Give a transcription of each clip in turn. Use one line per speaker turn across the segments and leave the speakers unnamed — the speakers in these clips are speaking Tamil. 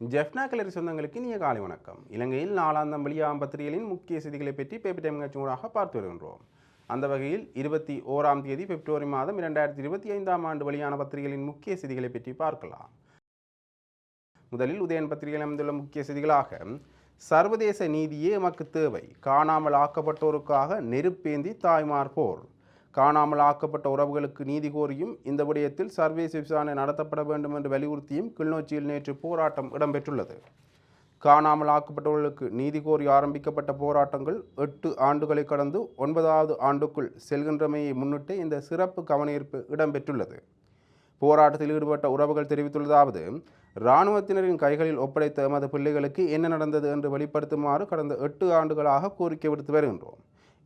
ஜெஃப்னா கலரி சொந்தங்களுக்கு இனிய காலை வணக்கம். இலங்கையில் நாலாந்தம் வெளியாகும் பத்திரிகைகளின் முக்கிய செய்திகளை பற்றி பேப்பர் டைம் நிகழ்ச்சி மூலமாக பார்த்து வருகின்றோம். அந்த வகையில் இருபத்தி ஓராம் தேதி பிப்ரவரி மாதம் இரண்டாயிரத்தி இருபத்தி ஐந்தாம் ஆண்டு வெளியான பத்திரிகைகளின் முக்கிய செய்திகளை பற்றி பார்க்கலாம். முதலில் உதயன் பத்திரிகையில் அமைந்துள்ள முக்கிய செய்திகளாக சர்வதேச நீதியே எமக்கு தேவை காணாமல் ஆக்கப்பட்டோருக்காக நெருப்பேந்தி தாய்மார் போர். காணாமல் ஆக்கப்பட்ட உறவுகளுக்கு நீதி கோரியும் இந்த விடயத்தில் சர்வதேச விசாரணை நடத்தப்பட வேண்டும் என்று வலியுறுத்தியும் கிளிநொச்சியில் நேற்று போராட்டம் இடம்பெற்றுள்ளது. காணாமல் ஆக்கப்பட்டவர்களுக்கு நீதி கோரி ஆரம்பிக்கப்பட்ட போராட்டங்கள் எட்டு ஆண்டுகளை கடந்து ஒன்பதாவது ஆண்டுக்குள் செல்கின்றமையை முன்னிட்டு இந்த சிறப்பு கவனஈர்ப்பு இடம்பெற்றுள்ளது. போராட்டத்தில் ஈடுபட்ட உறவுகள் தெரிவித்துள்ளதாவது இராணுவத்தினரின் கைகளில் ஒப்படைத்த எமது பிள்ளைகளுக்கு என்ன நடந்தது என்று வெளிப்படுத்துமாறு கடந்த எட்டு ஆண்டுகளாக கோரிக்கை விடுத்து வருகின்றோம்.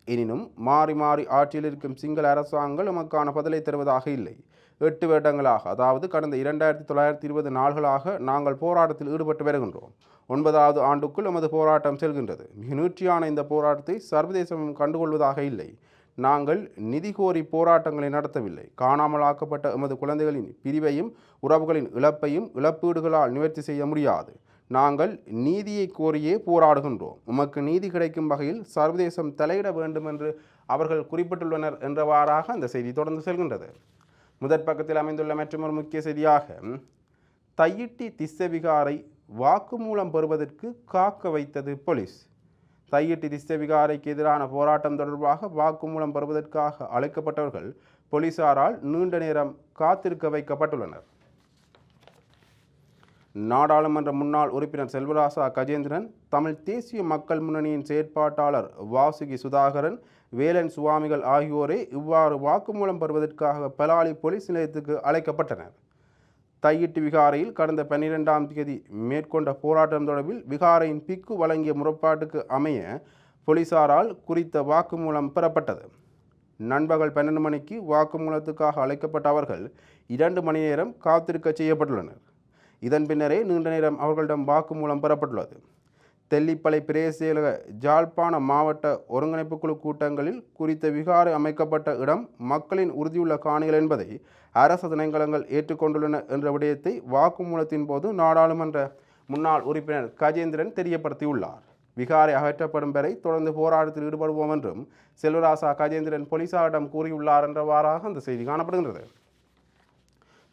எனினும் மாறி மாறி ஆட்சியில் இருக்கும் சிங்கள அரசாங்கம் நமக்கான பதிலை தருவதாக இல்லை. எட்டு வருடங்களாக அதாவது கடந்த இரண்டாயிரத்தி தொள்ளாயிரத்தி இருபது நாள்களாக நாங்கள் போராட்டத்தில் ஈடுபட்டு வருகின்றோம். ஒன்பதாவது ஆண்டுக்குள் நமது போராட்டம் செல்கின்றது. மிக நூற்றியான இந்த போராட்டத்தை சர்வதேசம் கண்டுகொள்வதாக இல்லை. நாங்கள் நிதி கோரி போராட்டங்களை நடத்தவில்லை. காணாமல் ஆக்கப்பட்ட எமது குழந்தைகளின் பிரிவையும் உறவுகளின் இழப்பையும் இழப்பீடுகளால் நிவர்த்தி செய்ய முடியாது. நாங்கள் நீதியை கோரியே போராடுகின்றோம். உமக்கு நீதி கிடைக்கும் வகையில் சர்வதேசம் தலையிட வேண்டும் என்று அவர்கள் குறிப்பிட்டுள்ளனர் என்றவாறாக அந்த செய்தி தொடர்ந்து செல்கின்றது. முதற் பக்கத்தில் அமைந்துள்ள மற்றொரு முக்கிய செய்தியாக தையிட்டி திஸ்ஸவிகாரை வாக்குமூலம் பெறுவதற்கு காக்க வைத்தது போலீஸ். தையிட்டி திஸ்ஸவிகாரைக்கு எதிரான போராட்டம் தொடர்பாக வாக்குமூலம் பெறுவதற்காக அழைக்கப்பட்டவர்கள் போலீசாரால் நீண்ட நேரம் காத்திருக்க வைக்கப்பட்டுள்ளனர். நாடாளுமன்ற முன்னாள் உறுப்பினர் செல்வராசா கஜேந்திரன் தமிழ் தேசிய மக்கள் முன்னணியின் செயற்பாட்டாளர் வாசுகி சுதாகரன் வேலன் சுவாமிகள் ஆகியோரே இவ்வாறு வாக்குமூலம் பெறுவதற்காக பலாலி போலீஸ் நிலையத்துக்கு அழைக்கப்பட்டனர். தையிட்டு விகாரையில் கடந்த பன்னிரெண்டாம் தேதி மேற்கொண்ட போராட்டம் தொடர்பில் விகாரையின் பிக்கு வழங்கிய முறைப்பாட்டுக்கு அமைய போலீசாரால் குறித்த வாக்குமூலம் பெறப்பட்டது. நண்பகல் பன்னெண்டு மணிக்கு வாக்குமூலத்துக்காக அழைக்கப்பட்ட அவர்கள் இரண்டு மணி நேரம் காத்திருக்க செய்யப்பட்டுள்ளனர். இதன் பின்னரே நீண்ட நேரம் அவர்களிடம் வாக்குமூலம் பெறப்பட்டுள்ளது. தெல்லிப்பளை பிரேசியலக ஜாழ்ப்பாண மாவட்ட ஒருங்கிணைப்பு குழு கூட்டங்களில் குறித்த விகாரை அமைக்கப்பட்ட இடம் மக்களின் உறுதியுள்ள காணிகள் என்பதை அரசு திணைக்களங்கள் ஏற்றுக்கொண்டுள்ளன என்ற விடயத்தை வாக்குமூலத்தின் போது நாடாளுமன்ற முன்னாள் உறுப்பினர் கஜேந்திரன் தெரியப்படுத்தியுள்ளார். விகாரை அகற்றப்படும் வரை தொடர்ந்து போராட்டத்தில் ஈடுபடுவோம் என்றும் செல்வராசா கஜேந்திரன் போலீசாரிடம் கூறியுள்ளார் என்றவாறாக அந்த செய்தி காணப்படுகின்றது.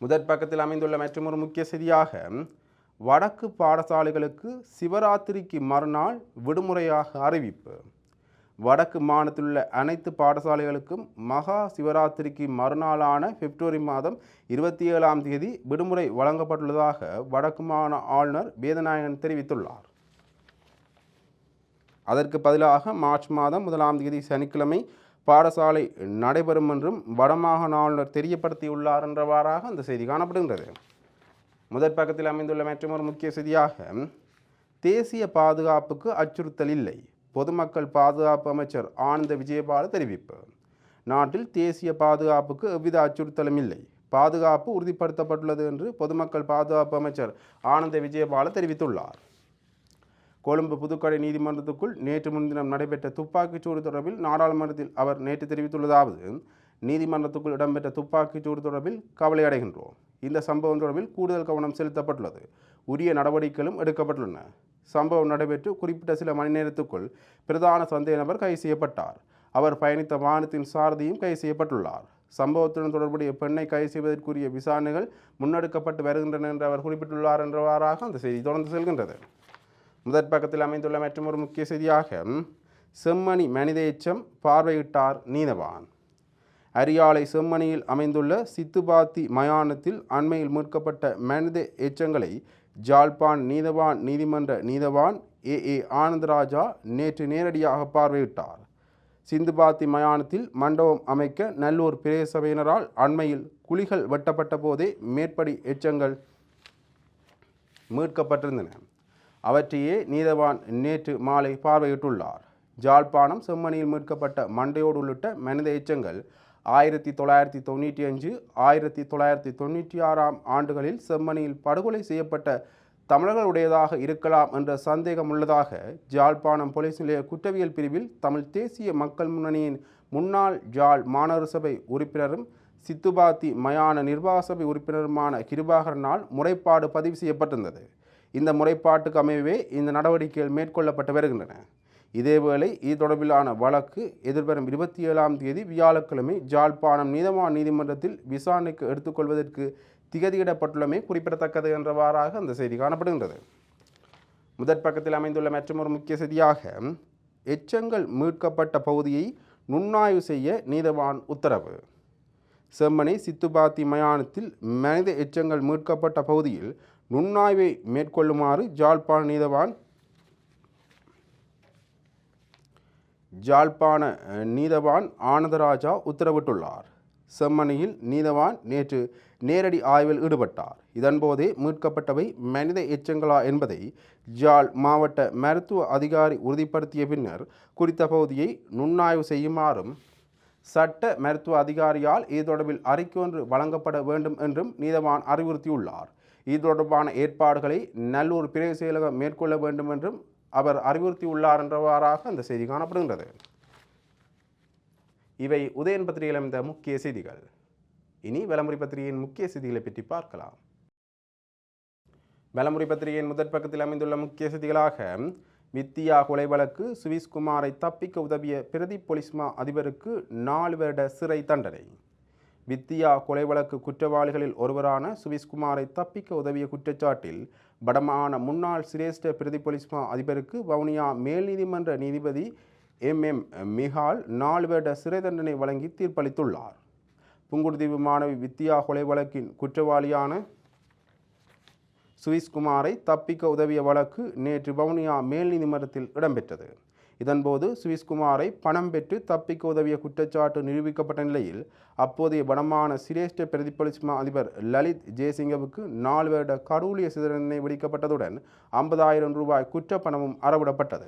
முதற் பக்கத்தில் அமைந்துள்ள மற்றொரு முக்கிய செய்தியாக வடக்கு பாடசாலைகளுக்கு சிவராத்திரிக்கு மறுநாள் விடுமுறையாக அறிவிப்பு. வடக்கு மாநிலத்தில் உள்ள அனைத்து பாடசாலைகளுக்கும் மகா சிவராத்திரிக்கு மறுநாளான பிப்ரவரி மாதம் இருபத்தி ஏழாம் தேதி விடுமுறை வழங்கப்பட்டுள்ளதாக வடக்கு மாநில ஆளுநர் வேதநாயகன் தெரிவித்துள்ளார். அதற்கு பதிலாக மார்ச் மாதம் முதலாம் தேதி சனிக்கிழமை பாடசாலை நடைபெறும் என்றும் வடமாகாண ஆளுநர் தெரியப்படுத்தியுள்ளார் என்றவாறாக அந்த செய்தி காணப்படுகின்றது. முதற் பக்கத்தில் அமைந்துள்ள மற்றொரு முக்கிய செய்தியாக தேசிய பாதுகாப்புக்கு அச்சுறுத்தல் இல்லை. பொதுமக்கள் பாதுகாப்பு அமைச்சர் ஆனந்த விஜயபால தெரிவிப்பு. நாட்டில் தேசிய பாதுகாப்புக்கு எவ்வித அச்சுறுத்தலும் இல்லை. பாதுகாப்பு உறுதிப்படுத்தப்பட்டுள்ளது என்று பொதுமக்கள் பாதுகாப்பு அமைச்சர் ஆனந்த விஜயபால தெரிவித்துள்ளார். கொழும்பு புதுக்கடை நீதிமன்றத்துக்குள் நேற்று முன்தினம் நடைபெற்ற துப்பாக்கிச்சூடு தொடர்பில் நாடாளுமன்றத்தில் அவர் நேற்று தெரிவித்துள்ளதாவது நீதிமன்றத்துக்குள் இடம்பெற்ற துப்பாக்கிச்சூடு தொடர்பில் கவலை அடைகின்றோம். இந்த சம்பவம் தொடர்பில் கூடுதல் கவனம் செலுத்தப்பட்டுள்ளது. உரிய நடவடிக்கைகளும் எடுக்கப்பட்டுள்ளன. சம்பவம் நடைபெற்று குறிப்பிட்ட சில மணி நேரத்துக்குள் பிரதான சந்தேக நபர் கைது செய்யப்பட்டார். அவர் பயணித்த வாகனத்தின் சாரதியும் கைது செய்யப்பட்டுள்ளார். சம்பவத்துடன் தொடர்புடைய பெண்ணை கைது செய்வதற்குரிய விசாரணைகள் முன்னெடுக்கப்பட்டு வருகின்றன என்று அவர் குறிப்பிட்டுள்ளார் என்றவாறாக அந்த செய்தி தொடர்ந்து செல்கின்றது. முதற் பக்கத்தில் அமைந்துள்ள மற்றொரு முக்கிய செய்தியாக செம்மணி மனித எச்சம் பார்வையிட்டார் நீதவான். அரியாலை செம்மணியில் அமைந்துள்ள சித்துபாத்தி மயானத்தில் அண்மையில் மீட்கப்பட்ட மனித எச்சங்களை ஜாழ்ப்பாண் நீதவான் நீதிமன்ற நீதவான் ஏ. ஏ. ஆனந்தராஜா நேற்று நேரடியாக பார்வையிட்டார். சிந்துபாத்தி மயானத்தில் மண்டபம் அமைக்க நல்லூர் பிரேசபையினரால் அண்மையில் குழிகள் வெட்டப்பட்ட போதே மேற்படி எச்சங்கள் மீட்கப்பட்டிருந்தன. அவற்றையே நீதவான் நேற்று மாலை பார்வையிட்டுள்ளார். ஜாழ்ப்பாணம் செம்மணியில் மீட்கப்பட்ட மண்டையோடு உள்ளிட்ட மனித எச்சங்கள் ஆயிரத்தி தொள்ளாயிரத்தி தொண்ணூற்றி அஞ்சு ஆயிரத்தி தொள்ளாயிரத்தி தொண்ணூற்றி ஆறாம் ஆண்டுகளில் செம்மணியில் படுகொலை செய்யப்பட்ட தமிழர்களுடையதாக இருக்கலாம் என்ற சந்தேகம் உள்ளதாக ஜாழ்ப்பாணம் போலீஸ் நிலைய குற்றவியல் பிரிவில் தமிழ் தேசிய மக்கள் முன்னணியின் முன்னாள் ஜாழ் மாநகர சபை உறுப்பினரும் சித்துபாத்தி மயான நிர்வாக சபை உறுப்பினருமான கிருபாகரனால் முறைப்பாடு பதிவு செய்யப்பட்டிருந்தது. இந்த முறைப்பாட்டுக்கு அமையவே இந்த நடவடிக்கைகள் மேற்கொள்ளப்பட்டு வருகின்றன. இதேவேளை இது தொடர்பிலான வழக்கு எதிர்வரும் இருபத்தி ஏழாம் தேதி வியாழக்கிழமை ஜாழ்ப்பாணம் நீதவான் நீதிமன்றத்தில் விசாரணைக்கு எடுத்துக்கொள்வதற்கு திகதியிடப்பட்டுள்ளமை குறிப்பிடத்தக்கது என்றவாறாக அந்த செய்தி காணப்படுகின்றது. முதற் பக்கத்தில் அமைந்துள்ள மற்றொரு முக்கிய செய்தியாக எச்சங்கள் மீட்கப்பட்ட பகுதியை நுண்ணாய்வு செய்ய நீதவான் உத்தரவு. செம்மனை சித்துபாத்தி மயானத்தில் மனித எச்சங்கள் மீட்கப்பட்ட பகுதியில் நுண்ணாய்வை மேற்கொள்ளுமாறு ஜாழ்ப்பாண நீதவான் ஜாழ்ப்பாண நீதவான் ஆனந்தராஜா உத்தரவிட்டுள்ளார். செம்மணியில் நீதவான் நேற்று நேரடி ஆய்வில் ஈடுபட்டார். இதன்போதே மீட்கப்பட்டவை மனித எச்சங்களா என்பதை ஜாழ் மாவட்ட மருத்துவ அதிகாரி உறுதிப்படுத்திய பின்னர் குறித்த பகுதியை நுண்ணாய்வு செய்யுமாறும் சட்ட மருத்துவ அதிகாரியால் இது தொடர்பில் அறிக்கை ஒன்று வழங்கப்பட வேண்டும் என்றும் நீதவான் அறிவுறுத்தியுள்ளார். இது தொடர்பான ஏற்பாடுகளை நல்லூர் பிரிவு செயலகம் மேற்கொள்ள வேண்டும் என்றும் அவர் அறிவுறுத்தியுள்ளார் என்றவாறாக அந்த செய்தி காணப்படுகின்றது. இவை உதயன் பத்திரிகையில் அமைந்த முக்கிய செய்திகள். இனி வலமுறை பத்திரிகையின் முக்கிய செய்திகளை பற்றி பார்க்கலாம். வலமுறை பத்திரிகையின் முதற் பக்கத்தில் அமைந்துள்ள முக்கிய செய்திகளாக வித்தியா கொலை வழக்கு சுவிஸ்குமாரை தப்பிக்க உதவிய பிரதி பொலிஸ்மா அதிபருக்கு நாலு வருட சிறை தண்டனை. வித்தியா கொலை வழக்கு குற்றவாளிகளில் ஒருவரான சுவிஸ்குமாரை தப்பிக்க உதவிய குற்றச்சாட்டில் வடமான முன்னாள் சிரேஷ்ட பிரதி பொலிஸ்மா அதிபருக்கு வவுனியா மேல் நீதிமன்ற நீதிபதி எம். எம். மிகால் நாலு வருட சிறை தண்டனை வழங்கி தீர்ப்பளித்துள்ளார். புங்குடுதீவு மாணவி வித்தியா கொலை வழக்கின் குற்றவாளியான சுவிஸ்குமாரை தப்பிக்க உதவிய வழக்கு நேற்று வவுனியா மேல் நீதிமன்றத்தில் இடம்பெற்றது. இதன்போது சுவிஸ்குமாரை பணம் பெற்று தப்பிக்க உதவிய குற்றச்சாட்டு நிரூபிக்கப்பட்ட நிலையில் அப்போதைய வனமான சிரேஷ்ட பிரதிபலிஸ்மா அதிபர் லலித் ஜெயசிங்கவுக்கு நாலு வருட கடூழிய சிதறனை விடுக்கப்பட்டதுடன் ஐம்பதாயிரம் ரூபாய் குற்றப்பணமும் அறவிடப்பட்டது.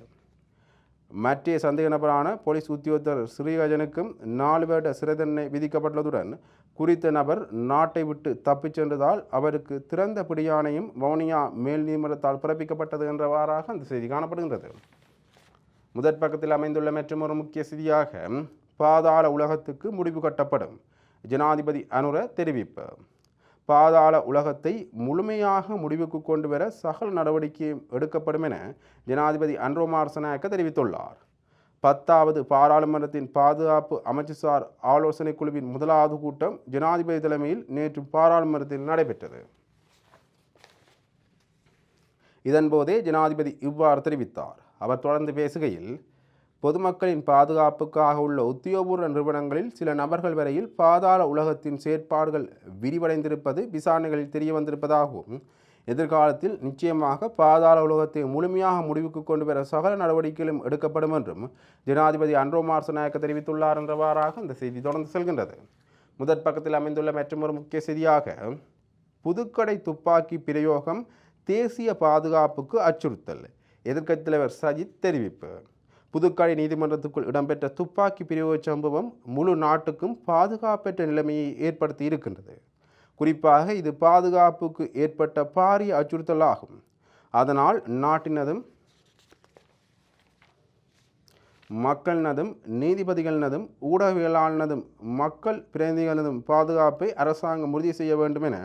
மற்ற சந்தேக நபரான போலீஸ் உத்தியோகத்தர் ஸ்ரீகஜனுக்கும் நாலு வருட சிறை தண்டனை விதிக்கப்பட்டுள்ளதுடன் குறித்த நபர் நாட்டை விட்டு தப்பிச் சென்றதால் அவருக்கு திறந்த பிடியானையும் வவுனியா மேல் நீதிமன்றத்தால் பிறப்பிக்கப்பட்டது என்றவாறாக அந்த செய்தி காணப்படுகின்றது. முதற் பக்கத்தில் அமைந்துள்ள மற்றொரு முக்கிய செய்தியாக பாதாள உலகத்துக்கு முடிவு கட்டப்படும். ஜனாதிபதி அனுர தெரிவிப்பு. பாதாள உலகத்தை முழுமையாக முடிவுக்கு கொண்டு வர சகல நடவடிக்கையும் எடுக்கப்படும் என ஜனாதிபதி அன்ரோமார்சனாயக்க தெரிவித்துள்ளார். பத்தாவது பாராளுமன்றத்தின் பாதுகாப்பு அமைச்சுசார் ஆலோசனை குழுவின் முதலாவது கூட்டம் ஜனாதிபதி தலைமையில் நேற்று பாராளுமன்றத்தில் நடைபெற்றது. இதன்போதே ஜனாதிபதி இவ்வாறு தெரிவித்தார். அவர் தொடர்ந்து பேசுகையில் பொதுமக்களின் பாதுகாப்புக்காக உள்ள உத்தியோகபூர்வ நிறுவனங்களில் சில நபர்கள் வரையில் பாதாள உலகத்தின் செயற்பாடுகள் விரிவடைந்திருப்பது விசாரணைகளில் தெரிய வந்திருப்பதாகவும் எதிர்காலத்தில் நிச்சயமாக பாதாள உலகத்தை முழுமையாக முடிவுக்கு கொண்டு வர சகல நடவடிக்கைகளும் எடுக்கப்படும் என்றும் ஜனாதிபதி அன்ரோமார் நாயக்க தெரிவித்துள்ளார் என்றவாறாக இந்த செய்தி தொடர்ந்து செல்கின்றது. முதற் பக்கத்தில் அமைந்துள்ள மற்றொரு முக்கிய செய்தியாக புதுக்கடை துப்பாக்கி பிரயோகம் தேசிய பாதுகாப்புக்கு அச்சுறுத்தல். எதிர்க்கட்சித் தலைவர் சஜித் தெரிவிப்பு. புதுக்காடி நீதிமன்றத்துக்குள் இடம்பெற்ற துப்பாக்கி பிரிவு சம்பவம் முழு நாட்டுக்கும் பாதுகாப்பற்ற நிலைமையை ஏற்படுத்தி இருக்கின்றது. குறிப்பாக இது பாதுகாப்புக்கு ஏற்பட்ட பாரிய அச்சுறுத்தலாகும். அதனால் நாட்டினதும் மக்களினதும் நீதிபதிகளினதும் ஊடகவியலாளனதும் மக்கள் பிரதிநிதிகளதும் பாதுகாப்பை அரசாங்கம் உறுதி செய்ய வேண்டும் என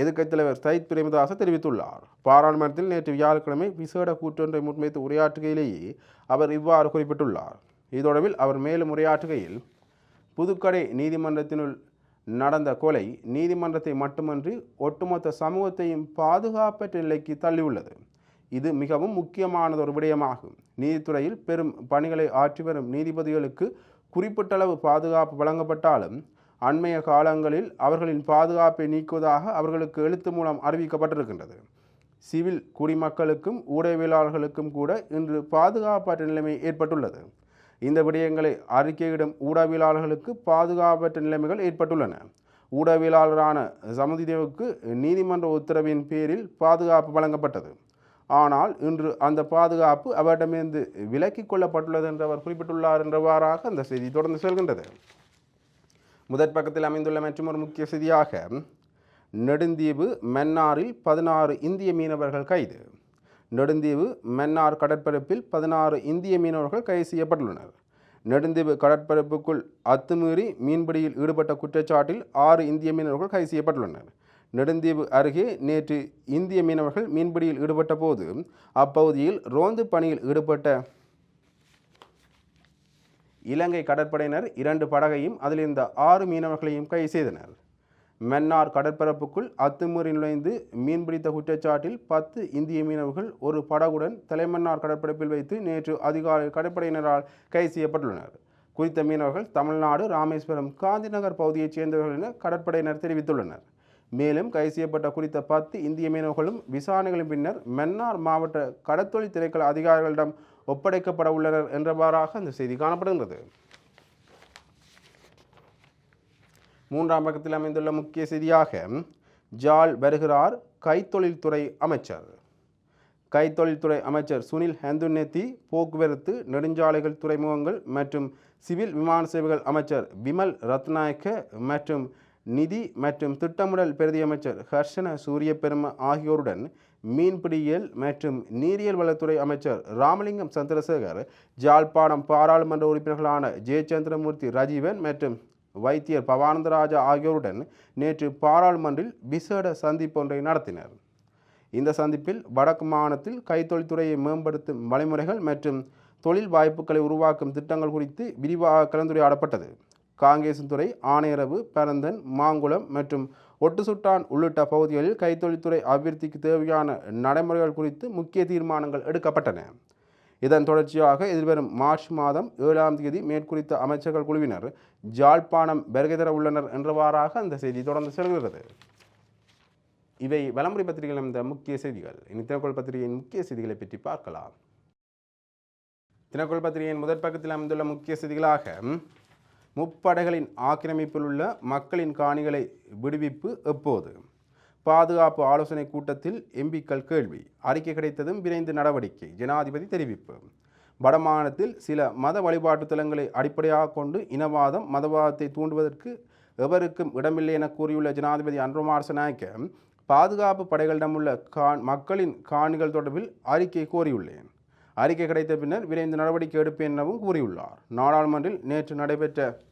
எதிர்க்கட்சித் தலைவர் சயித் பிரேமதாச தெரிவித்துள்ளார். பாராளுமன்றத்தில் நேற்று வியாழக்கிழமை விசேட கூட்டொன்றை முன்வைத்து உரையாற்றுகையிலேயே அவர் இவ்வாறு குறிப்பிட்டுள்ளார். இதொடவில் அவர் மேலும் உரையாற்றுகையில் புதுக்கடை நீதிமன்றத்தினுள் நடந்த கொலை நீதிமன்றத்தை மட்டுமன்றி ஒட்டுமொத்த சமூகத்தையும் பாதுகாப்பற்ற நிலைக்கு தள்ளியுள்ளது. இது மிகவும் முக்கியமானது ஒரு விடயமாகும். நீதித்துறையில் பெரும் பணிகளை ஆற்றி வரும் நீதிபதிகளுக்கு குறிப்பிட்டளவு பாதுகாப்பு வழங்கப்பட்டாலும் அண்மைய காலங்களில் அவர்களின் பாதுகாப்பை நீக்குவதாக அவர்களுக்கு எழுத்து மூலம் அறிவிக்கப்பட்டிருக்கின்றது. சிவில் குடிமக்களுக்கும் ஊடகவியலாளர்களுக்கும் கூட இன்று பாதுகாப்பற்ற நிலைமை ஏற்பட்டுள்ளது. இந்த விடயங்களை அறிக்கையிடும் ஊடகவியலாளர்களுக்கு பாதுகாப்பற்ற நிலைமைகள் ஏற்பட்டுள்ளன. ஊடகவியலாளரான சமுதிதேவுக்கு நீதிமன்ற உத்தரவின் பேரில் பாதுகாப்பு வழங்கப்பட்டது. ஆனால் இன்று அந்த பாதுகாப்பு அவரிடமிருந்து விலக்கிக் கொள்ளப்பட்டுள்ளது என்று அவர் குறிப்பிட்டுள்ளார் என்றவாறாக அந்த செய்தி தொடர்ந்து செல்கின்றது. முதற் பக்கத்தில் அமைந்துள்ள மற்றொரு முக்கிய செய்தியாக நெடுந்தீவு மன்னாரில் பதினாறு இந்திய மீனவர்கள் கைது. நெடுந்தீவு மன்னார் கடற்பரப்பில் பதினாறு இந்திய மீனவர்கள் கைது செய்யப்பட்டுள்ளனர். நெடுந்தீவு கடற்பரப்புக்குள் அத்துமீறி மீன்பிடியில் ஈடுபட்ட குற்றச்சாட்டில் ஆறு இந்திய மீனவர்கள் கைது செய்யப்பட்டுள்ளனர். நெடுந்தீவு அருகே நேற்று இந்திய மீனவர்கள் மீன்பிடியில் ஈடுபட்ட போது அப்பகுதியில் ரோந்து பணியில் ஈடுபட்ட இலங்கை கடற்படையினர் இரண்டு படகையும் அதிலிருந்த ஆறு மீனவர்களையும் கைது செய்தனர். மென்னார் கடற்பரப்புக்குள் அத்துமீறி நுழைந்து மீன்பிடித்த குற்றச்சாட்டில் பத்து இந்திய மீனவர்கள் ஒரு படகுடன் தலைமன்னார் கடற்பரப்பில் வைத்து நேற்று அதிகாலை கடற்படையினரால் கைது செய்யப்பட்டுள்ளனர். குறித்த மீனவர்கள் தமிழ்நாடு ராமேஸ்வரம் காந்திநகர் பகுதியைச் சேர்ந்தவர்கள் என கடற்படையினர் தெரிவித்துள்ளனர். மேலும் கைது செய்யப்பட்ட குறித்த பத்து இந்திய மீனவர்களும் விசாரணைகளின் பின்னர் மன்னார் மாவட்ட கடத்தொழில் திணைக்கள அதிகாரிகளிடம் ஒப்படைக்கப்பட உள்ளனர் என்றவாறாக அந்த செய்தி காணப்படுகிறது மூன்றாம் பக்கத்தில் அமைந்துள்ள முக்கிய செய்தியாக ஜால் வருகிறார் கைத்தொழில்துறை அமைச்சர். கைத்தொழில்துறை அமைச்சர் சுனில் ஹந்துநெத்தி போக்குவரத்து நெடுஞ்சாலைகள் துறைமுகங்கள் மற்றும் சிவில் விமான சேவைகள் அமைச்சர் விமல் ரத்நாயக்க மற்றும் நிதி மற்றும் திட்டமிடல் பிரதி அமைச்சர் ஹர்ஷன சூரியபெரும ஆகியோருடன் மீன்பிடியியல் மற்றும் நீரியல் வளத்துறை அமைச்சர் ராமலிங்கம் சந்திரசேகர் ஜாழ்ப்பாணம் பாராளுமன்ற உறுப்பினர்களான ஜெயச்சந்திரமூர்த்தி ரஜீவன் மற்றும் வைத்தியர் பவானந்தராஜா ஆகியோருடன் நேற்று பாராளுமன்றில் விசேட சந்திப்பொன்றை நடத்தினர். இந்த சந்திப்பில் வடக்கு மாகாணத்தில் கைத்தொழில்துறையை மேம்படுத்தும் வழிமுறைகள் மற்றும் தொழில் வாய்ப்புகளை உருவாக்கும் திட்டங்கள் குறித்து விரிவாக கலந்துரையாடப்பட்டது. காங்கேசன்துறை ஆணையரவு பரந்தன் மாங்குளம் மற்றும் ஒட்டுசுட்டான் உள்ளிட்ட பகுதிகளில் கைத்தொழில்துறை அபிவிருத்திக்கு தேவையான நடைமுறைகள் குறித்து முக்கிய தீர்மானங்கள் எடுக்கப்பட்டன. இதன் தொடர்ச்சியாக எதிர்வரும் மார்ச் மாதம் ஏழாம் தேதி மேற்குறித்த அமைச்சர்கள் குழுவினர் ஜாழ்ப்பாணம் வருகை தர உள்ளனர் என்றவாறாக அந்த செய்தி தொடர்ந்து செல்கிறது. இவை வலமுறை பத்திரிகையில் இந்த முக்கிய செய்திகள். இனி தினக்குள் பத்திரிகையின் முக்கிய செய்திகளை பற்றி பார்க்கலாம். தினக்குள் பத்திரிகையின் முதற் பக்கத்தில் அமைந்துள்ள முக்கிய செய்திகளாக முப்படைகளின் ஆக்கிரமிப்பில் உள்ள மக்களின் காணிகளை விடுவிப்பு எப்போது? பாதுகாப்பு ஆலோசனை கூட்டத்தில் எம்பிக்கள் கேள்வி. அறிக்கை கிடைத்ததும் விரைந்து நடவடிக்கை. ஜனாதிபதி தெரிவிப்பு. வடமாநிலத்தில் சில மத வழிபாட்டு தலங்களை அடிப்படையாக கொண்டு இனவாதம் மதவாதத்தை தூண்டுவதற்கு எவருக்கும் இடமில்லை என கூறியுள்ள ஜனாதிபதி அன்ரோமார் நாயக்க பாதுகாப்பு படைகளிடமுள்ள கான் மக்களின் காணிகள் தொடர்பில் அறிக்கை கோரியுள்ளேன். அறிக்கை கிடைத்த பின்னர் விரைந்து நடவடிக்கை எடுப்பேன் எனவும் கூறியுள்ளார். நாடாளுமன்றில் நேற்று நடைபெற்ற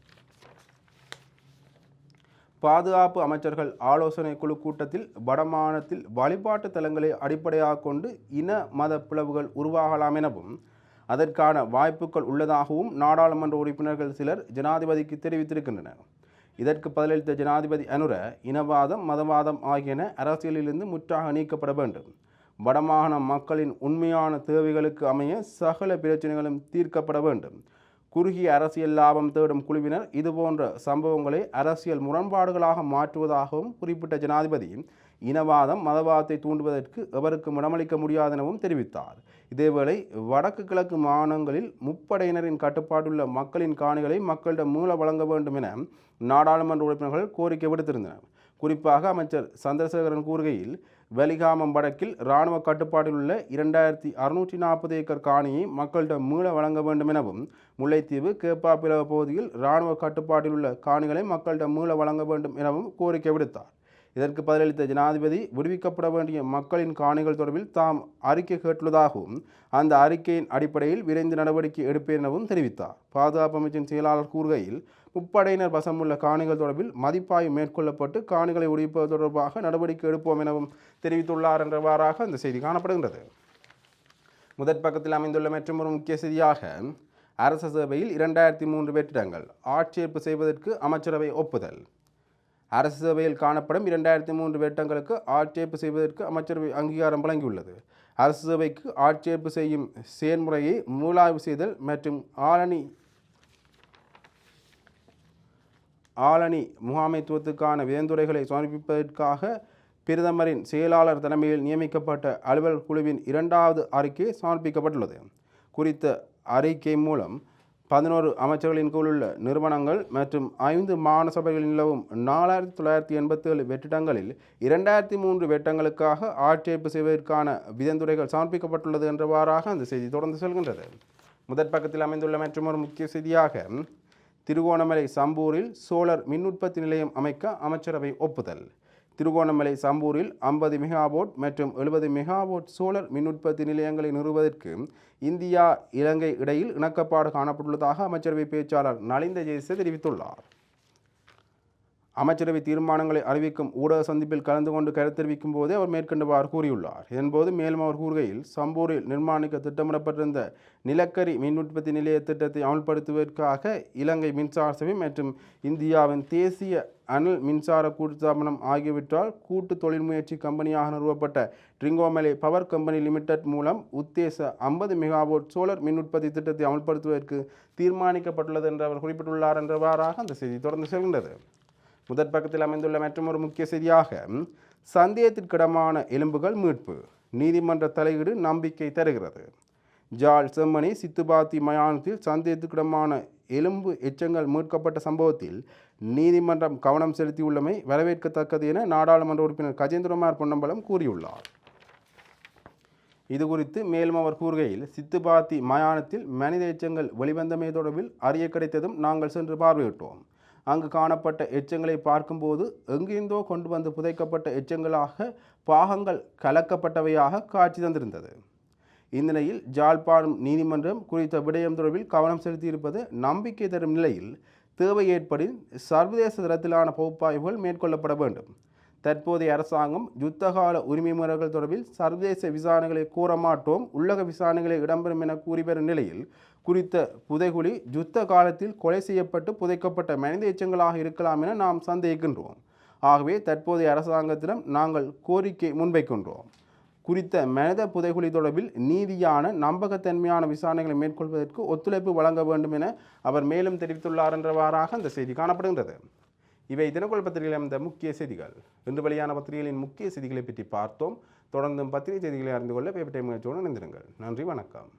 பாதுகாப்பு அமைச்சர்கள் ஆலோசனை குழு கூட்டத்தில் வடமாநிலத்தில் வழிபாட்டு தலங்களை அடிப்படையாக கொண்டு இன மத பிளவுகள் உருவாகலாம் எனவும் அதற்கான வாய்ப்புகள் உள்ளதாகவும் நாடாளுமன்ற உறுப்பினர்கள் சிலர் ஜனாதிபதிக்கு தெரிவித்திருக்கின்றனர். இதற்கு பதிலளித்த ஜனாதிபதி அனுர இனவாதம் மதவாதம் ஆகியன அரசியலிலிருந்து முற்றாக நீக்கப்பட வேண்டும். வடமாகாண மக்களின் உண்மையான தேவைகளுக்கு அமைய சகல பிரச்சனைகளும் தீர்க்கப்பட வேண்டும். குறுகிய அரசியல் லாபம் தேடும் குழுவினர் இதுபோன்ற சம்பவங்களை அரசியல் முரண்பாடுகளாக மாற்றுவதாகவும் குறிப்பிட்ட ஜனாதிபதி இனவாதம் மதவாதத்தை தூண்டுவதற்கு எவருக்கும் இடமளிக்க முடியாதெனவும் தெரிவித்தார். இதேவேளை வடக்கு கிழக்கு மாநிலங்களில் முப்படையினரின் கட்டுப்பாடுள்ள மக்களின் காணிகளை மக்களிடம் மூல வழங்க வேண்டும் என நாடாளுமன்ற உறுப்பினர்கள் கோரிக்கை விடுத்திருந்தனர். குறிப்பாக அமைச்சர் சந்திரசேகரன் கூறுகையில் வெலிகாமம் வடக்கில் இராணுவ கட்டுப்பாட்டில் உள்ள இரண்டாயிரத்தி அறுநூற்றி நாற்பது ஏக்கர் காணியை மக்களிடம் மீள வழங்க வேண்டும் எனவும் முல்லைத்தீவு கேப்பாப்பிலவ பகுதியில் இராணுவ கட்டுப்பாட்டில் உள்ள காணிகளை மக்களிடம் மீள வழங்க வேண்டும் எனவும் கோரிக்கை விடுத்தார். இதற்கு பதிலளித்த ஜனாதிபதி விடுவிக்கப்பட வேண்டிய மக்களின் காணிகள் தொடர்பில் தாம் அறிக்கை கேட்டுள்ளதாகவும் அந்த அறிக்கையின் அடிப்படையில் விரைந்து நடவடிக்கை எடுப்பேன் எனவும் தெரிவித்தார். பாதுகாப்பு அமைச்சின் செயலாளர் கூறுகையில் முப்படையினர் வசமுள்ள காணிகள் தொடர்பில் மதிப்பாய்வு மேற்கொள்ளப்பட்டு காணிகளை ஒழிப்பது தொடர்பாக நடவடிக்கை எடுப்போம் எனவும் தெரிவித்துள்ளார் என்றவாறாக அந்த செய்தி காணப்படுகின்றது. முதற் பக்கத்தில் அமைந்துள்ள மற்றொரு முக்கிய செய்தியாக அரச சேவையில் இரண்டாயிரத்தி மூன்று வெற்றிடங்கள் ஆட்சேர்ப்பு செய்வதற்கு அமைச்சரவை ஒப்புதல். அரசு சேவையில் காணப்படும் இரண்டாயிரத்தி மூன்று வேட்டங்களுக்கு ஆட்சேர்ப்பு செய்வதற்கு அமைச்சரவை அங்கீகாரம் வழங்கியுள்ளது. அரசு சேவைக்கு ஆட்சேர்ப்பு செய்யும் செயல்முறையை மூலாய்வு செய்தல் மற்றும் ஆளணி ஆலணி முகாமைத்துவத்துக்கான விதந்துரைகளை சமர்ப்பிப்பதற்காக பிரதமரின் செயலாளர் தலைமையில் நியமிக்கப்பட்ட அலுவல் குழுவின் இரண்டாவது அறிக்கை சமர்ப்பிக்கப்பட்டுள்ளது. குறித்த அறிக்கை மூலம் பதினோரு அமைச்சர்களின் கீழுள்ள நிறுவனங்கள் மற்றும் ஐந்து மாநசபைகளில் நிலவும் நாலாயிரத்தி தொள்ளாயிரத்தி எண்பத்தேழு வெற்றிடங்களில் இரண்டாயிரத்தி மூன்று வெட்டங்களுக்காக ஆட்சேர்ப்பு செய்வதற்கான விதந்துரைகள் சமர்ப்பிக்கப்பட்டுள்ளது என்றவாறாக அந்த செய்தி தொடர்ந்து செல்கின்றது. முதற் பக்கத்தில் அமைந்துள்ள மற்றொரு முக்கிய செய்தியாக திருகோணமலை சம்பூரில் சோழர் மின் உற்பத்தி நிலையம் அமைக்க அமைச்சரவை ஒப்புதல். திருகோணமலை சம்பூரில் ஐம்பது மெகாவோட் மற்றும் எழுபது மெகாவோட் சோழர் மின் உற்பத்தி நிலையங்களை நிறுவுவதற்கு இந்தியா இலங்கை இடையில் இணக்கப்பாடு காணப்பட்டுள்ளதாக அமைச்சரவை பேச்சாளர் நலிந்த ஜெயசே தெரிவித்துள்ளார். அமைச்சரவை தீர்மானங்களை அறிவிக்கும் ஊடக சந்திப்பில் கலந்து கொண்டு கருத்து தெரிவிக்கும் போதே அவர் மேற்கண்டவாறு கூறியுள்ளார். இதன்போது மேலும் அவர் கூறுகையில் சம்பூரில் நிர்மாணிக்க திட்டமிடப்பட்டிருந்த நிலக்கரி மின் உற்பத்தி நிலைய திட்டத்தை அமல்படுத்துவதற்காக இலங்கை மின்சார சபை மற்றும் இந்தியாவின் தேசிய அனல் மின்சார கூட்டுத்தாபனம் ஆகியவற்றால் கூட்டு தொழில் முயற்சி கம்பெனியாக நிறுவப்பட்ட ட்ரிங்கோமலை பவர் கம்பெனி லிமிடெட் மூலம் உத்தேச ஐம்பது மெகாவோட் சோலர் மின் உற்பத்தி திட்டத்தை அமல்படுத்துவதற்கு தீர்மானிக்கப்பட்டுள்ளது என்று அவர் குறிப்பிட்டுள்ளார் என்றவாறாக அந்த செய்தி தொடர்ந்து செல்கின்றது. முதற் பக்கத்தில் அமைந்துள்ள மற்றொரு முக்கிய செய்தியாக சந்தேகத்திற்கிடமான எலும்புகள் மீட்பு. நீதிமன்ற தலையீடு நம்பிக்கை தருகிறது. ஜால் செம்மணி சித்துபாத்தி மயானத்தில் சந்தேகத்திற்கிடமான எலும்பு எச்சங்கள் மீட்கப்பட்ட சம்பவத்தில் நீதிமன்றம் கவனம் செலுத்தியுள்ளமை வரவேற்கத்தக்கது என நாடாளுமன்ற உறுப்பினர் கஜேந்திரகுமார் பொன்னம்பலம் கூறியுள்ளார். இது குறித்து மேலும் அவர் கூறுகையில் சித்துபாத்தி மயானத்தில் மனித எச்சங்கள் வெளிவந்தமை தொடர்பில் அறிய கிடைத்ததும் நாங்கள் சென்று பார்வையிட்டோம். அங்கு காணப்பட்ட எச்சங்களை பார்க்கும்போது எங்கிருந்தோ கொண்டு வந்து புதைக்கப்பட்ட எச்சங்களாக பாகங்கள் கலக்கப்பட்டவையாக காட்சி தந்திருந்தது. இந்நிலையில் ஜாழ்ப்பாணம் நீதிமன்றம் குறித்த விடயம் தொடர்பில் கவனம் செலுத்தியிருப்பது நம்பிக்கை தரும் நிலையில் தேவை ஏற்படின் சர்வதேச தரத்திலான பகுப்பாய்வுகள் மேற்கொள்ளப்பட வேண்டும். தற்போதைய அரசாங்கம் யுத்தகால உரிமை முறைகள் தொடர்பில் சர்வதேச விசாரணைகளை கூறமாட்டோம் உள்ளக விசாரணைகளை இடம்பெறும் என கூறிவரும் நிலையில் குறித்த புதைகுழி யுத்த காலத்தில் கொலை செய்யப்பட்டு புதைக்கப்பட்ட மனித எச்சங்களாக இருக்கலாம் என நாம் சந்தேகிக்கின்றோம். ஆகவே தற்போதைய அரசாங்கத்திடம் நாங்கள் கோரிக்கை முன்வைக்கின்றோம். குறித்த மனித புதைகுழி தொடர்பில் நீதியான நம்பகத்தன்மையான விசாரணைகளை மேற்கொள்வதற்கு ஒத்துழைப்பு வழங்க வேண்டும் என அவர் மேலும் தெரிவித்துள்ளார் என்றவாறாக அந்த செய்தி காணப்படுகின்றது. இவை தினக்குள் பத்திரிகையில் அமைந்த முக்கிய செய்திகள். இன்று வெளியான பத்திரிகைகளின் முக்கிய செய்திகளை பற்றி பார்த்தோம். தொடர்ந்தும் பத்திரிகை செய்திகளை அறிந்து கொள்ள பேப்பர் டைம் நிகழ்ச்சியோடு இணைந்திருங்கள். நன்றி வணக்கம்.